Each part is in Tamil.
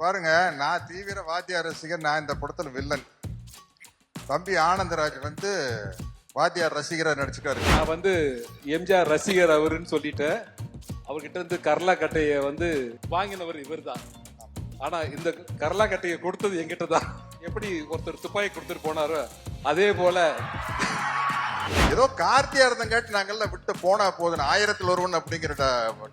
பாருங்க நான் தீவிர வாத்தியார் ரசிகர் நான் இந்த படத்துல வில்லன். தம்பி ஆனந்தராஜ் வந்து வாத்தியார் ரசிகரா நடிச்சுக்காரு நான் வந்து எம்ஜிஆர் ரசிகர் அவருன்னு சொல்லிட்டேன். அவர்கிட்ட இருந்து கர்லா கட்டைய வந்து வாங்கினவர் இவர்தான். ஆனா இந்த கர்லா கட்டைய கொடுத்தது என்கிட்ட தான். எப்படி ஒருத்தர் துப்பாக்கி கொடுத்துட்டு போனாரோ அதே போல ஏதோ கார்த்தியா இருந்தங்காட்டி நாங்கெல்லாம் விட்டு போனா போதும் ஆயிரத்தில் ஒருவன் அப்படிங்கிற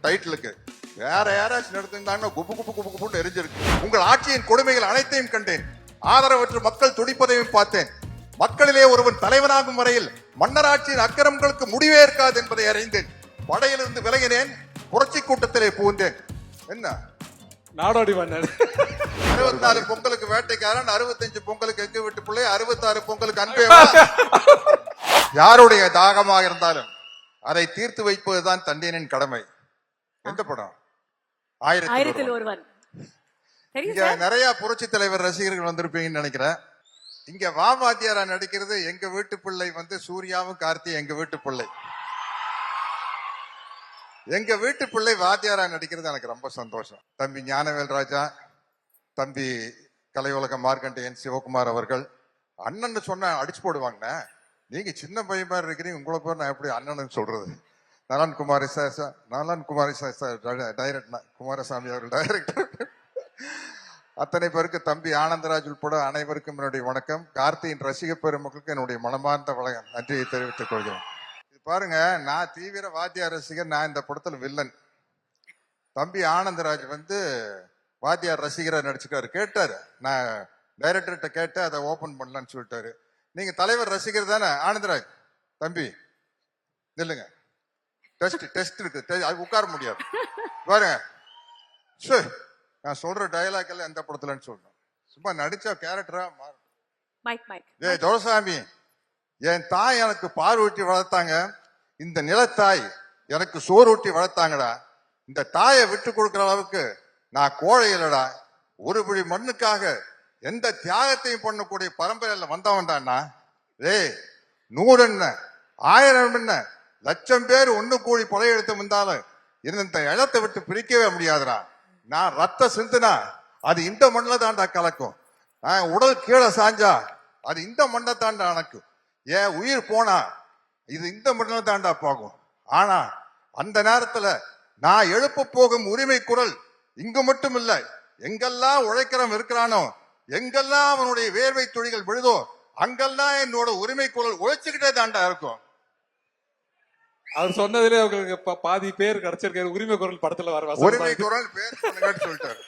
டைட்டிலுக்கு வேற யாராச்சும் நடத்திருந்தாங்கன்னா குப்பு குப்பு குப்பு குப்புன்னு எரிஞ்சிருக்கு. உங்கள் ஆட்சியின் கொடுமைகள் அனைத்தையும் கண்டேன். ஆதரவற்ற மக்கள் துடிப்பதையும் பார்த்தேன். மக்களிலே ஒருவன் தலைவனாகும் வரையில் மன்னராட்சியின் அக்கிரமங்களுக்கு முடிவே இருக்காது என்பதை அறிந்தேன். படையிலிருந்து விலகினேன். புரட்சி கூட்டத்திலே புகுந்தேன். என்ன? நாடோடி மன்னன் அறுபத்தி நாலு பொங்கலுக்கு வேட்டைக்காரன் அறுபத்தஞ்சு பொங்கலுக்கு எங்க வீட்டு பிள்ளை அறுபத்தாறு பொங்கலுக்கு அன்பேவா? யாருடைய தாகமாக இருந்தாலும் அதை தீர்த்து வைப்பதுதான் தண்டியனின் கடமை. எந்த படம்? ஆயிரத்தில் ஒருவன். இங்க நிறைய புரட்சி தலைவர் ரசிகர்கள் வந்திருப்பீங்கன்னு நினைக்கிறேன். இங்க வாமாத்தியாரா நடிக்கிறது எங்க வீட்டு பிள்ளை வந்து சூர்யாவும் கார்த்தி எங்க வீட்டு பிள்ளை. எங்க வீட்டு பிள்ளை வாத்தியாரா நடிக்கிறது எனக்கு ரொம்ப சந்தோஷம். தம்பி ஞானவேல் ராஜா தம்பி கலை உலக மார்க்கண்டேயன் சிவகுமார் அவர்கள் அண்ணன் சொன்ன அடிச்சு போடுவாங்க நீங்க சின்ன பையன் மாதிரி இருக்கிறீங்க உங்களை பேர் நான் எப்படி அண்ணன் சொல்றது? நலன் குமாரி சார் சார் நலன் குமாரி சார் டைரக்ட் குமாரசாமி அவர்கள் டைரக்டர் அத்தனை பேருக்கு தம்பி ஆனந்தராஜ் உட்பட அனைவருக்கும் என்னுடைய வணக்கம். கார்த்தியின் ரசிக பெருமக்களுக்கு என்னுடைய மனமார்ந்த வள நன்றியை தெரிவித்துக் கொள்கிறேன் இது பாருங்க நான் தீவிர வாத்தியார் ரசிகர் நான் இந்த படத்தில் வில்லன். தம்பி ஆனந்தராஜ் வந்து வாத்தியார் ரசிகராக நடிச்சுக்காரு கேட்டார். நான் டைரக்டர்கிட்ட கேட்டு அதை ஓப்பன் பண்ணலான்னு சொல்லிட்டாரு. நீங்கள் தலைவர் ரசிகர் தானே? ஆனந்தராஜ் தம்பி நில்லுங்க. டெஸ்ட் டெஸ்ட் இருக்கு. அது உட்கார முடியாது. பாருங்க. சே நான் சொல்ற டயலாக் எல்லாம் எந்த படத்துலன்னு சொல்றேன். சும்மா நடிச்ச கேரக்டரா மாறும் மைக் மைக் ஏய் துரசாமி என் தாய் எனக்கு பால் ஊட்டி வளர்த்தாங்க. இந்த நிலத்தாய் எனக்கு சோறு ஊட்டி வளர்த்தாங்கடா. இந்த தாயை விட்டு கொடுக்கிற அளவுக்கு நான் கோழை இல்லடா. ஒரு பிடி மண்ணுக்காக எந்த தியாகத்தையும் பண்ணக்கூடிய பரம்பரையில வந்தவன் தானா ஏய் நூறு என்ன ஆயிரம் என்ன லட்சம் பேர் ஒன்று கூடி கொலையெடுத்து வந்தாலும் இந்த இடத்தை விட்டு பிரிக்கவே முடியாதுடா. நான் ரத்த சிந்துனா அது இந்த மண்ணில் தான்டா கலக்கும். நான் உடல் கீழே சாஞ்சா அது இந்த மண்ணை தாண்டா அணக்கும் ஏன் உயிர் போனா இது இந்த மண்ணில் தாண்டா போகும். ஆனா அந்த நேரத்துல நான் எழுப்ப போகும் உரிமை குரல் இங்கு மட்டும் இல்லை. எங்கெல்லாம் உழைக்கிறவன் இருக்கிறானோ எங்கெல்லாம் அவனுடைய வேர்வை துளிகள் விழுதோ அங்கெல்லாம் என்னோட உரிமை குரல் உழைச்சுக்கிட்டே தாண்டா இருக்கும். அவர் சொன்னதுல உங்களுக்கு பாதி பேர் கிடைச்சிருக்காரு உரிமை குரல் படத்துல வர உரிமை. குரல் பேர் சொல்லிட்டாரு.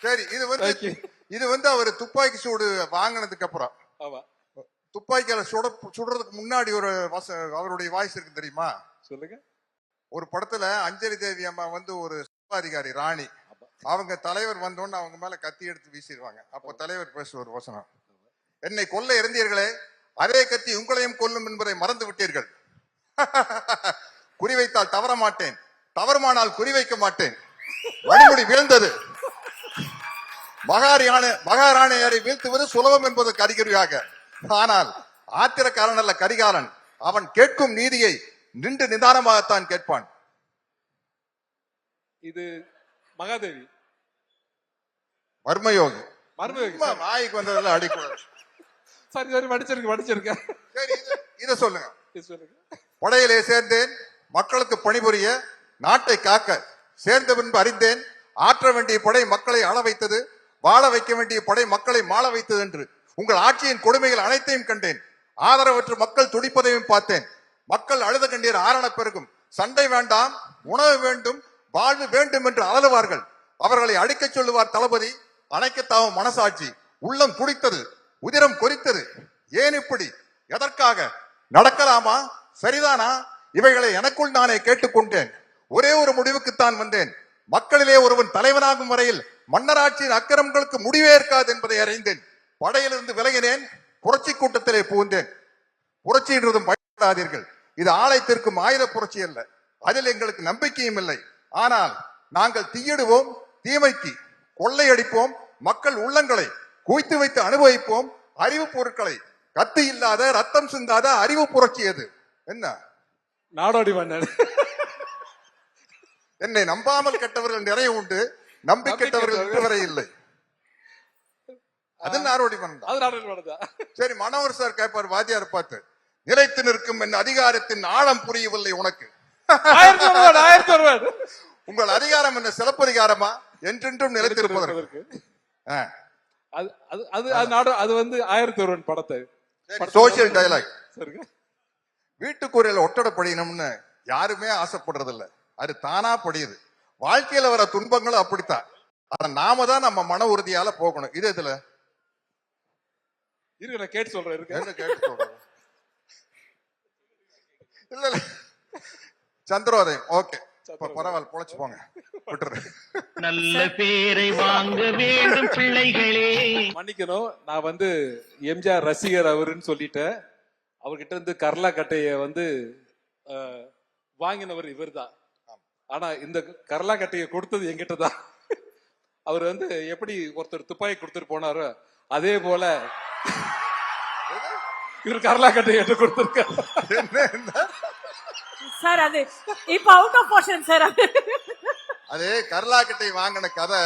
சரி இது வந்து. இது வந்து அவர் துப்பாக்கி சூடு வாங்கினதுக்கு அப்புறம். ஆமா. துப்பாக்கியால சுட சுடுறதுக்கு முன்னாடி ஒரு வச அவருடைய வாய்ஸ் இருக்கு தெரியுமா? சொல்லுங்க. ஒரு படத்துல அஞ்சலி தேவி அம்மா வந்து ஒரு அதிகாரி ராணி. அவங்க தலைவர் வந்தோன்னு அவங்க மேல கத்தி எடுத்து வீசிடுவாங்க. அப்போ தலைவர் பேச ஒரு வசனம். என்னை கொல்ல இருந்தீர்களே அதே கத்தி உங்களையும் கொல்லும் என்பதை மறந்து விட்டீர்கள். குறிவைத்தால் தவற மாட்டேன். தவறுமானால் குறிவைக்க மாட்டேன். வழிமுடி வீழ்ந்தது. மகாரியான மகாராணியரை வீழ்த்துவது சுலபம் என்பதற்கு அறிகுறியாக. ஆனால் ஆத்திரக்காரன் அல்ல கரிகாலன். அவன் கேட்கும் நீதியை நின்று நிதானமாகத்தான் கேட்பான். இது மகாதேவி. மர்மயோகி மர்மயோகி வாய்க்கு வந்ததெல்லாம் அடிக்கூடாது. சரி சரி படிச்சிருக்கேன் படிச்சிருக்கேன் சரி இது சொல்லுங்க. படையிலே சேர்ந்தேன் மக்களுக்கு பணிபுரிய நாட்டை காக்க சேர்ந்த பின்பு அறிந்தேன் ஆற்ற வேண்டிய படை மக்களை ஆள வைத்தது வாழ வைக்க வேண்டிய படை மக்களை மாள வைத்தது என்று உங்கள் ஆட்சியின் கொடுமைகள் அனைத்தையும் கண்டேன். ஆதரவற்று மக்கள் துடிப்பதையும் பார்த்தேன். மக்கள் அழுத கண்டீர் ஆரண பெருகும். சண்டை வேண்டாம் உணவு வேண்டும் வாழ்வு வேண்டும் என்று அலறுவார்கள். அவர்களை அடிக்கச் சொல்லுவார் தளபதி அணைக்கத்தாவும் மனசாட்சி. உள்ளம் குடித்தது உதிரம் கொறித்தது ஏன் இப்படி? எதற்காக? நடக்கலாமா? சரிதானா? இவைகளை எனக்குள் நானே கேட்டுக்கொண்டேன். ஒரே ஒரு முடிவுக்குத்தான் வந்தேன். மக்களிலே ஒருவன் தலைவனாகும் வரையில் மன்னராட்சியின் அக்கிரமங்களுக்கு முடிவே இருக்காது என்பதை அறிந்தேன். படையிலிருந்து விலகினேன். புரட்சி கூட்டத்திலே புகுந்தேன். புரட்சின்றதும் பயப்படாதீர்கள். இது ஆலயத்திற்கும் ஆயுத புரட்சி அல்ல. அதில் எங்களுக்கு நம்பிக்கையும் இல்லை. ஆனால் நாங்கள் தீயிடுவோம் தீமைக்கு கொள்ளையடிப்போம் மக்கள் உள்ளங்களை குவித்து வைத்து அனுபவிப்போம் அறிவு பொருட்களை கத்தி இல்லாத ரத்தம் சிந்தாத அறிவு புரட்சி அது என்ன? நாடோடி மன்னன் என்னை நம்பாமல் கெட்டவர்கள் நிறைய உண்டு. நம்பி கெட்டவர்கள் இன்று வரை இல்லை. அது நாடகம் தான் சரி மனோகர் சார் கேட்பார் வாத்தியார் பார்த்து நிலைத்து நிற்கும் என் அதிகாரத்தின் ஆழம் புரியவில்லை உனக்கு. உங்கள் அதிகாரம் என்ன சிலப்பதிகாரமா? என்றென்றும் நிலைத்திருப்பதற்கு. அது அது அது அது வந்து ஆயிரத்தி ஒருவன் படத்தை. சோசியல் டயலாக் சரிங்க வீட்டுக்குறையில ஒட்டடை படிக்கணும்னு யாருமே ஆசைப்படுறது இல்ல அது தானா படியுது. வாழ்க்கையில வர துன்பங்களும் அப்படித்தான். ஆனா நாம தான் நம்ம மன உறுதியால போகணும். இது இதுல இருக்கு நான் கேட்டு சொல்றேன். இருக்கு. என்ன கேட்டு சொல்றது? இல்ல இல்ல. சந்திரோதயம். ஓகே. பரவாயில்ல பொழைச்சு போங்க. விட்டுரு நல்ல பேரை வாங்க வேண்டும் பிள்ளைகளே. மன்னிக்கணும். நான் வந்து எம்ஜிஆர் ரசிகர் அவருன்னு சொல்லிட்டேன். அவர்கிட்ட இருந்து கர்லா கட்டைய வந்து வாங்கினவர் இவர்தான். ஆனா இந்த கர்லா கட்டைய கொடுத்தது என்கிட்ட தான் அவர் வந்து எப்படி ஒருத்தர் துப்பாக்கி கொடுத்துட்டு போனாரோ அதே போல இவர் கர்லா கட்டைய கொடுத்திருக்காரு? சார் அது இப்ப அவுட் ஆஃப் போர்ஷன் சார் அது. கர்லா கர்லாக்கட்டை வாங்கின கதை.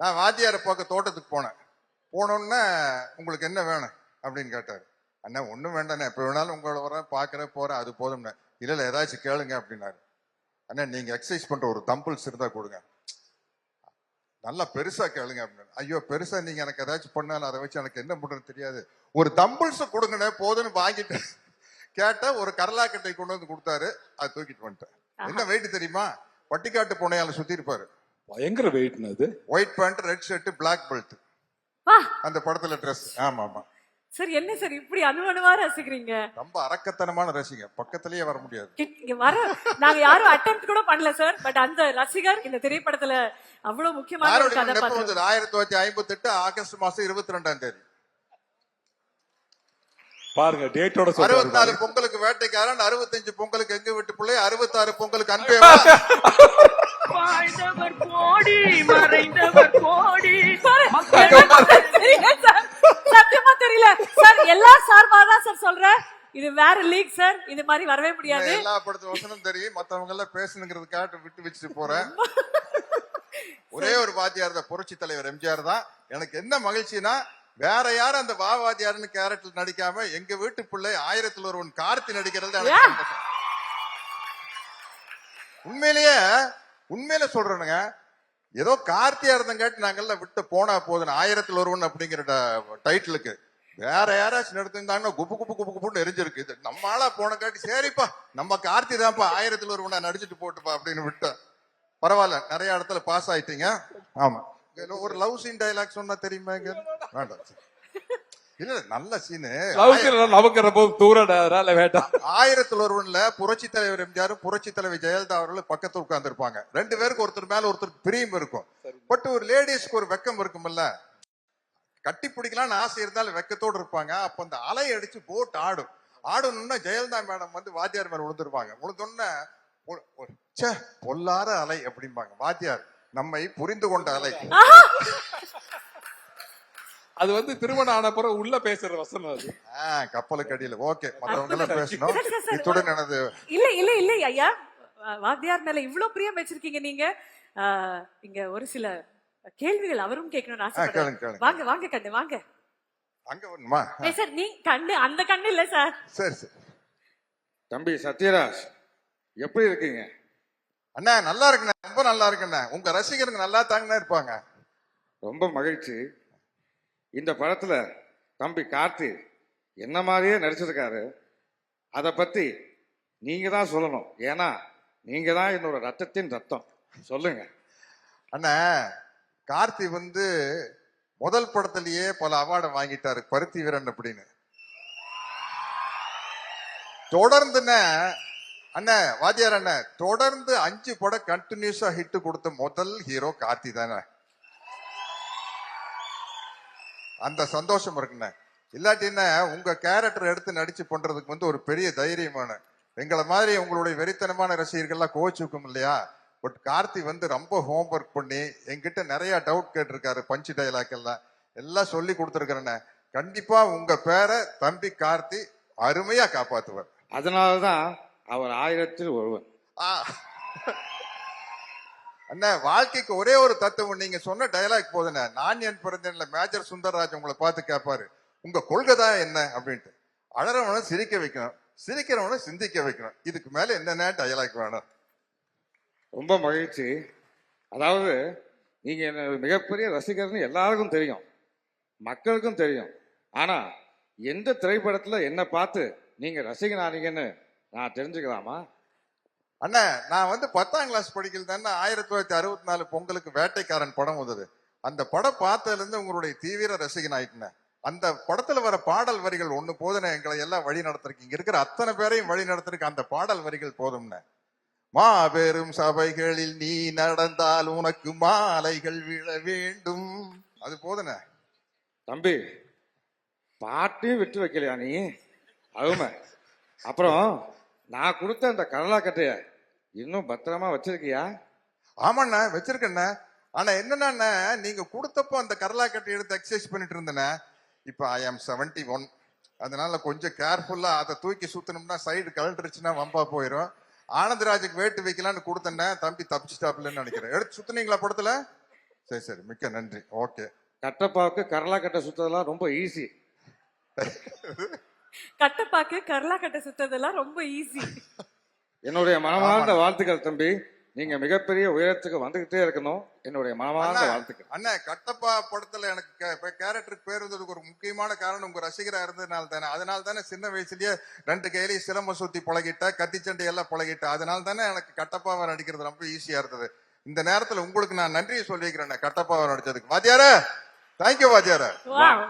நான் வாத்தியார பார்க்க தோட்டத்துக்கு போனேன். போனோன்னே உங்களுக்கு என்ன வேணும் அப்படின்னு கேட்டார். அண்ணா ஒன்றும் வேண்டாண்ணே. எப்போ வேணாலும் உங்களை வரேன் பார்க்குறேன் போகிறேன் அது போதும்ண்ணே. இல்லை இல்லை ஏதாச்சும் கேளுங்க அப்படின்னாரு. அண்ணா நீங்கள் எக்ஸசைஸ் பண்ணுற ஒரு தம்பிள்ஸ் இருந்தால் கொடுங்க. நல்லா பெருசா கேளுங்க அப்படின்னு ஐயோ பெருசா நீங்க எனக்கு ஏதாச்சும் பண்ணாலும் அதை வச்சு எனக்கு என்ன பண்றது தெரியாது. ஒரு தம்பிள்ஸ் கொடுங்கண்ணே போதுன்னு வாங்கிட்டு கேட்டா ஒரு கரலாக்கட்டை கொண்டு வந்து கொடுத்தாரு. அது தூக்கிட்டு வந்துட்டேன். என்ன வெயிட் தெரியுமா? பட்டிக்காட்டு புனையால சுத்தி இருப்பாரு. பயங்கர வெயிட்னு அது. White pant red shirt black belt வா. அந்த படத்துல ட்ரெஸ் ஆமா ஆமா. சார் என்ன சார் இப்படி அணுவணுவா ரசிக்கிறீங்க? ரொம்ப அரக்கத்தனமான ரசிங்க பக்கத்திலேயே வர முடியாது. இங்க வர நாங்க யாரும் அட்டம் கூட பண்ணல சார். பட் அந்த ரசிகர் இந்த திரைப்படத்துல அவ்வளவு முக்கியமான ஆயிரத்தி தொள்ளாயிரத்தி ஐம்பத்தி எட்டு ஆகஸ்ட் மாசம் இருபத்தி ரெண்டாம் தேதி. பாருங்க டேட்டோட அறுபத்தி நாலு சொல்றாரு பொங்கலுக்கு வேட்டைக்காரன் அறுபத்தஞ்சு பொங்கலுக்கு எங்க வீட்டு பிள்ளை அறுபத்தாறு பொங்கலுக்கு அன்பே வாழ்ந்தவர் கோடி மறைந்தவர் கோடி. சத்தியமா தெரியல. சார் எல்லா சார்பா தான் சார் சொல்றேன். இது வேற லீக் சார். இது மாதிரி வரவே முடியாது. எல்லா படத்து வசனம் தெரியும். மத்தவங்க எல்லாம் பேசணுங்கிறதுக்காக விட்டு வச்சுட்டு போறேன். ஒரே ஒரு வாத்தியார் தான் புரட்சி தலைவர் எம்ஜிஆர் தான். எனக்கு என்ன மகிழ்ச்சினா வேற யாரும் அந்த வா வாத்தியார்னு கேரக்டர் நடிக்காம எங்க வீட்டு பிள்ளை ஆயிரத்தில் ஒருவன் கார்த்தி நடிக்கிறது. உண்மையிலேயே உண்மையில சொல்றேனுங்க. ஏதோ கார்த்தியா இருந்தங்காட்டி நாங்கெல்லாம் விட்டு போனா போதும் ஆயிரத்தில் ஒருவன் அப்படிங்கிற டைட்டிலுக்கு. வேற யாராச்சும் நடத்திருந்தாங்கன்னா குப்பு குப்பு குப்பு குப்புன்னு எரிஞ்சிருக்கு. இது நம்ம ஆளா போனக்காட்டி சரிப்பா நம்ம கார்த்தி தான்ப்பா ஆயிரத்தில் ஒருவனா நடிச்சிட்டு போட்டுப்பா அப்படின்னு விட்டேன். பரவாயில்ல நிறைய இடத்துல பாஸ் ஆயிட்டீங்க. ஆமா. ஒரு லவ் சீன் டயலாக் சொன்னா தெரியுமா வேண்டாம். இல்ல நல்ல சீனு நமக்கு ரொம்ப தூரம் அதனால வேண்டாம். ஆயிரத்தில் ஒருவன்ல புரட்சி தலைவர் எம்ஜிஆரும் புரட்சி தலைவர் ஜெயலலிதா அவர்களும் பக்கத்துல உட்கார்ந்திருப்பாங்க. ரெண்டு பேருக்கு ஒருத்தர் மேல ஒருத்தர் பிரியம் இருக்கும். பட் ஒரு லேடிஸ்க்கு ஒரு வெக்கம் இருக்கும்ல. கட்டி பிடிக்கலாம்னு ஆசை இருந்தாலும் வெக்கத்தோடு இருப்பாங்க. அப்ப அந்த அலை அடிச்சு போட் ஆடும். ஆடணும்னா ஜெயலலிதா மேடம் வந்து வாத்தியார் மேல விழுந்துருவாங்க விழுந்தோடனே பொ- பொ- ச்சே பொல்லாத அலை அப்படிம்பாங்க வாத்தியார். நம்மை புரிந்து கொண்ட அலை அது வந்து திருமணம் ஆன பிறகு உள்ள பேசுற வசனம் அது. கப்பலுக்கு அடியில. ஓகே மத்தவங்க எல்லாம் பேசணும். இத்துடன் எனது இல்ல இல்ல இல்ல ஐயா. வாத்தியார் மேல இவ்வளவு பிரியம் வச்சிருக்கீங்க நீங்க. இங்க ஒரு சில கேள்விகள் அவரும் கேட்கணும்னு கேளுங்க. வாங்க வாங்க கண்ணு வாங்க. அங்க வரணுமா? சார் நீ கண்ணு அந்த கண்ணு இல்ல சார். சரி சரி. தம்பி சத்யராஜ் எப்படி இருக்கீங்க? அண்ணா நல்லா இருக்குண்ணே ரொம்ப நல்லா இருக்குண்ணே. உங்க ரசிகருங்க நல்லா தாங்கண்ணா இருப்பாங்க. ரொம்ப மகிழ்ச்சி. இந்த படத்துல தம்பி கார்த்தி என்ன மாதிரியே நடிச்சிருக்காரு. அதை பத்தி நீங்க தான் சொல்லணும். ஏன்னா நீங்க தான் என்னோட ரத்தத்தின் ரத்தம். சொல்லுங்க. அண்ணா கார்த்தி வந்து முதல் படத்திலேயே பல அவார்டை வாங்கிட்டாரு பருத்தி வீரன் அப்படின்னு. தொடர்ந்துண்ணே அண்ணா வாத்தியார் அண்ணா தொடர்ந்து அஞ்சு படம் கண்டினியூஸா ஹிட் கொடுத்த முதல் ஹீரோ கார்த்தி தானே? அந்த சந்தோஷம் இருக்குண்ணே. இல்லாட்டி என்ன உங்க கேரக்டர் எடுத்து நடிச்சு பண்றதுக்கு வந்து ஒரு பெரிய தைரியமான எங்களை மாதிரி உங்களுடைய வெறித்தனமான ரசிகர்கள்லாம் கோச்சுக்கும் இல்லையா? பட் கார்த்தி வந்து ரொம்ப ஹோம்ஒர்க் பண்ணி எங்கிட்ட நிறைய டவுட் கேட்டிருக்காரு பஞ்சு டைலாக் எல்லாம். எல்லாம் சொல்லி கொடுத்துருக்கிறேண்ணே. கண்டிப்பா உங்க பேரை தம்பி கார்த்தி அருமையா காப்பாத்துவார். அதனாலதான் அவர் ஆயிரத்தில் ஒருவன் ஆ. அண்ணா வாழ்க்கைக்கு ஒரே ஒரு தத்துவம் நீங்க சொன்ன டயலாக் போதுண்ணே. நான் என் பிறந்தேன்ல மேஜர் சுந்தரராஜ் உங்களை பார்த்து கேட்பாரு உங்க கொள்கை தான் என்ன அப்படின்ட்டு. அழறவனை சிரிக்க வைக்கணும். சிரிக்கிறவனை சிந்திக்க வைக்கணும். இதுக்கு மேல என்னென்ன டயலாக் வேணும்? ரொம்ப மகிழ்ச்சி. அதாவது நீங்க என்ன மிகப்பெரிய ரசிகர்னு எல்லாருக்கும் தெரியும். மக்களுக்கும் தெரியும். ஆனா எந்த திரைப்படத்துல என்ன பார்த்து நீங்க ரசிகனானீங்கன்னு நான் தெரிஞ்சுக்கலாமா? அண்ணா நான் வந்து பத்தாம் கிளாஸ் படிக்கல தானே ஆயிரத்தி தொள்ளாயிரத்தி அறுபத்தி நாலு பொங்கலுக்கு வேட்டைக்காரன் படம் வந்தது. அந்த படம் பார்த்ததுல இருந்து உங்களுடைய தீவிர ரசிகன் ஆயிட்டேன். அந்த படத்துல வர பாடல் வரிகள் ஒண்ணு போதுனே எங்களை எல்லாம் வழி நடத்துறதுக்கு இங்க இருக்கிற அத்தனை பேரையும் வழி நடத்துறதுக்கு அந்த பாடல் வரிகள் போதும்னே. மாபெரும் சபைகளில் நீ நடந்தால் உனக்கு மாலைகள் விழ வேண்டும். அது போதுனே தம்பி பாட்டையும் விட்டு வைக்கலையா நீ? அருமை. அப்புறம் நான் கொடுத்த அந்த கடலாக்கட்டைய இன்னும் பத்திரமா வச்சிருக்கியா? ஆமாண்ணா வச்சிருக்கேண்ணே. ஆனா என்னன்னா நீங்க கொடுத்தப்போ அந்த கரலாக்கட்டை எடுத்து எக்ஸசைஸ் பண்ணிட்டு இருந்தேனே இப்ப ஐ ஆம் செவன்டி ஒன் அதனால கொஞ்சம் கேர்ஃபுல்லா அதை தூக்கி சுத்தணும்னா சைடு கழண்டுருச்சுன்னா வம்பா போயிடும் ஆனந்தராஜுக்கு வேட்டு வைக்கலான்னு கொடுத்தேன்னே தம்பி தப்பிச்சிட்டாப்லன்னு நினைக்கிறேன். எடுத்து சுத்துனீங்களா படத்துல? சரி சரி. மிக்க நன்றி. ஓகே. கட்டப்பாவுக்கு கடலாக்கட்டை சுத்ததெல்லாம் ரொம்ப ஈஸி கட்டப்பாக்கு கரலா கட்ட சுத்ததெல்லாம் ரொம்ப ஈஸி என்னுடைய மனமார்ந்த வாழ்த்துக்கள் தம்பி. நீங்க மிகப்பெரிய உயரத்துக்கு வந்துகிட்டே இருக்கணும். என்னுடைய மனமார்ந்த வாழ்த்துக்கள். அண்ணா கட்டப்பா படத்துல எனக்கு கேரக்டருக்கு பேர் வந்ததுக்கு ஒரு முக்கியமான காரணம் உங்க ரசிகரா இருந்ததுனால தானே. அதனால தானே சின்ன வயசுலயே ரெண்டு கையிலயும் சிலம்ப சுத்தி பழகிட்ட கத்திச்சண்டை எல்லாம் பழகிட்ட. அதனால தானே எனக்கு கட்டப்பாவை நடிக்கிறது ரொம்ப ஈஸியா இருந்தது. இந்த நேரத்துல உங்களுக்கு நான் நன்றியை சொல்லிக்கிறேன் கட்டப்பாவை நடிச்சதுக்கு வாத்தியார தேங்க்யூ வாத்தியார. வாவ்